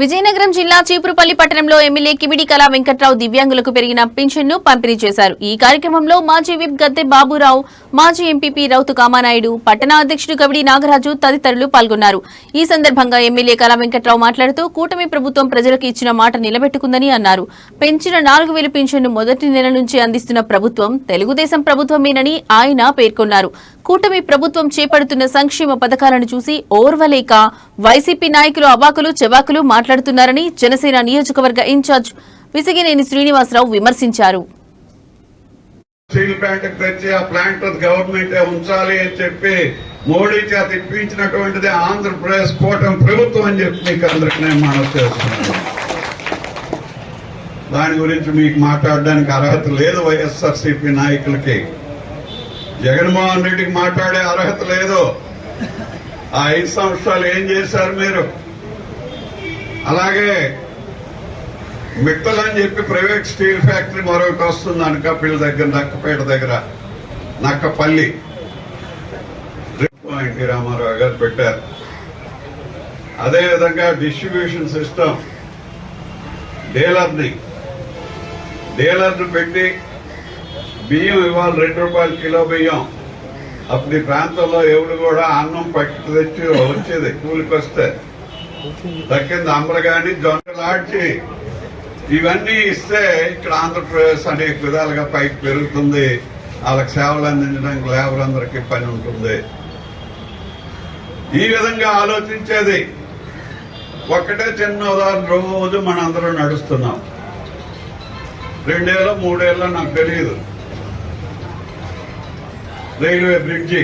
విజయనగరం జిల్లా చీపురుపల్లి పట్టణంలో ఎమ్మెల్యే కిమిడి కళా వెంకట్రావు దివ్యాంగులకు పెరిగిన పింఛన్ను పంపిణీ చేశారు. ఈ కార్యక్రమంలో మాజీ విప్ గద్దె బాబురావు మాజీ ఎంపీపీ రౌతు కామానాయుడు పట్టణ అధ్యక్షుడు గవిడి నాగరాజు తదితరులు పాల్గొన్నారు. ఈ సందర్భంగా ఎమ్మెల్యే కళా వెంకట్రావు మాట్లాడుతూ కూటమి ప్రభుత్వం ప్రజలకు ఇచ్చిన మాట నిలబెట్టుకుందని అన్నారు. పెంచిన నాలుగు వేలు పింఛన్ను మొదటి నెల నుంచి అందిస్తున్న ప్రభుత్వం తెలుగుదేశం ప్రభుత్వమేనని ఆయన పేర్కొన్నారు. కూటమి ప్రభుత్వం చేపడుతున్న సంక్షేమ పథకాలను చూసి ఓర్వలేక వైసీపీ నాయకులు అవాకులు చెవాకులు మాట్లాడుతున్నారని జనసేన నియోజకవర్గ ఇన్ఛార్జ్ విసిగినేని శ్రీనివాసరావు విమర్శించారు. స్టీల్ ప్లాంట్ తెచ్చి ఆ ప్లాంట్ గవర్నమెంట్ ఉంచాలి అని చెప్పి మోడీ చేత ఇప్పించినటువంటిది ఆంధ్రప్రదేశ్ కూటమి ప్రభుత్వం అని చెప్పి మీకు అందరికి నేను మనసు చేస్తున్నాను. దాని గురించి మీకు మాట్లాడడానికి అర్హత లేదు వైఎస్ఆర్సీపీ నాయకులకి. జగన్మోహన్ రెడ్డికి మాట్లాడే అర్హత లేదు. ఆ ఐదు సంవత్సరాలు ఏం చేశారు మీరు? అలాగే మిట్టల్ అని చెప్పి ప్రైవేట్ స్టీల్ ఫ్యాక్టరీ మరొకటి వస్తుంది అనకాపల్లి దగ్గర నక్కపేట దగ్గర నక్కపల్లి. ఎన్టీ రామారావు గారు పెట్టారు. అదేవిధంగా డిస్ట్రిబ్యూషన్ సిస్టమ్ డీలర్ని డీలర్ని పెట్టి బియ్యం ఇవాళ రెండు రూపాయలు కిలో బియ్యం. అప్పుడు ఈ ప్రాంతంలో ఎవరు కూడా అన్నం పట్టు తెచ్చి వచ్చేది కూలికి వస్తే. దక్కింది అమలు కానీ ఇవన్నీ ఇస్తే ఇక్కడ ఆంధ్రప్రదేశ్ అనేక విధాలుగా పైకి పెరుగుతుంది. వాళ్ళకి సేవలు అందించడానికి లేబర్ అందరికీ పని ఉంటుంది. ఈ విధంగా ఆలోచించేది. ఒక్కటే చిన్న ఉదాహరణ రోజు మనందరం నడుస్తున్నాం. రెండేళ్ళ మూడేళ్ళ నాకు తెలియదు రైల్వే బ్రిడ్జి.